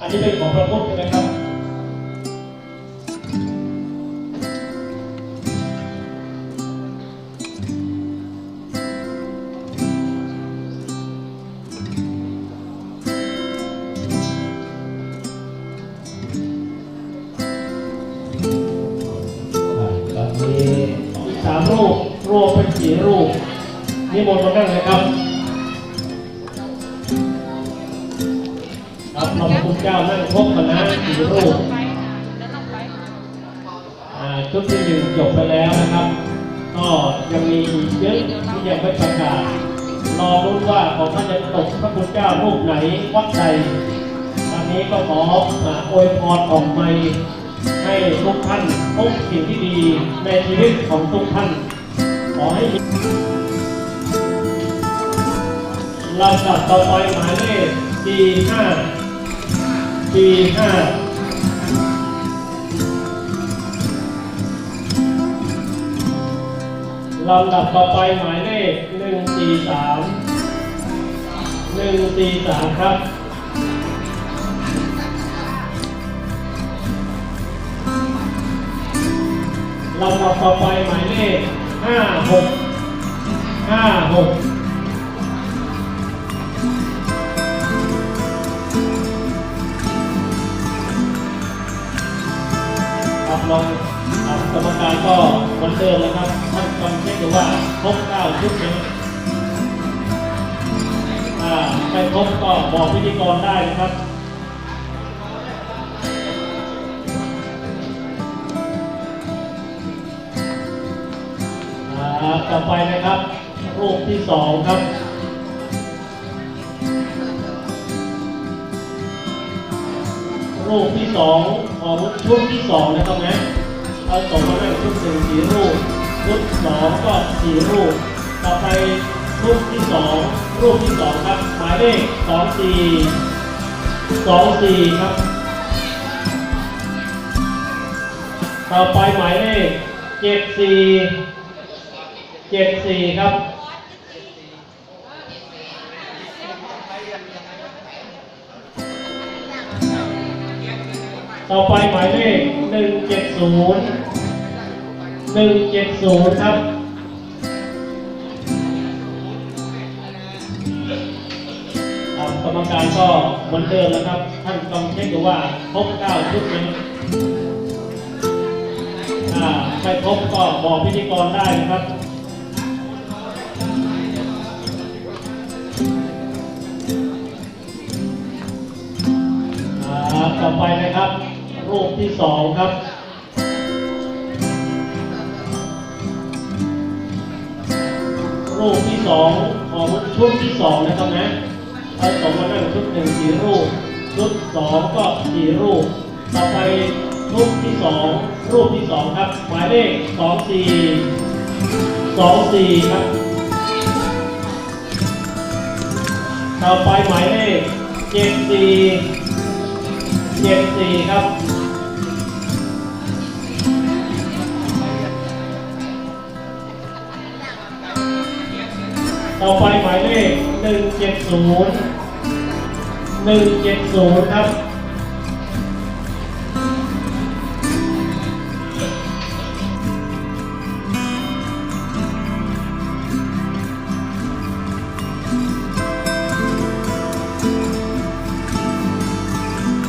อันนี้เป็นของพระพุทธใช่ไหมครับครับมีสามรูปรวมเป็นสี่รูปนิมนต์มานั่งเลยครับ พระคุณเจ้านั่งพบคณะสี่รูปอ่าชุดที่หนึ่งจบไปแล้วนะครับ ก็ยังมีอีกเยอะที่ยังไม่ประกาศ รอรุ้นว่าของท่านจะตกพระคุณเจ้ารูปไหนวัดใดตอนนี้ก็ขอออวยพรออกไปให้ทุกท่านพบสิ่งที่ดีในชีวิตของทุกท่าน ขอให้ลำดับต่อไปหมายเลขปีห้า ปีห้าลำดับต่อไปหมายเลขหนึ่งสี่สามหนึ่งสี่สามครับลำดับต่อไปหมายเลขห้าหกห้าหก ลองกรรมการก็เหมือนเดิมนะครับท่านกำเช็คดูว่าครบเก้าชุดไหมอ่าไม่ครบก็บอกพิธีกรได้นะครับต่อไปนะครับรูปที่สองครับ รูปที่สองของชุดที่สองนะครับนะเอาสองมานั่งชุดหนึ่งสี่รูปชุดสองก็สี่รูป ต่อไปรูปที่สองรูปที่สองครับหมายเลขสองสี่สองสี่ครับ ต่อไปหมายเลขเจ็ดสี่เจ็ดสี่ครับ ต่อไปหมายเลขหนึ่งเจ็ดศูนย์หนึ่งเจ็ดศูนย์ครับ กรรมการก็เหมือนเดิมนะครับ ท่านลองเช็คดูว่าครบเก้าชุดไหมอ่าไม่ครบก็บอกพิธีกรได้นะครับอ่าต่อไปนะครับ รูปที่สองครับรูปที่สองของชุดที่สองนะครับนะเอาสองมานั่งชุดหนึ่งสี่รูป ชุดสองก็สี่รูป ต่อไปรูปที่สองรูปที่สองครับ หมายเลขสองสี่สองสี่ครับ ต่อไปหมายเลขเจ็ดสี่เจ็ดสี่ครับ ต่อไปหมายเลขหนึ่งเจ็ดศูนย์หนึ่งเจ็ดศูนย์ครับ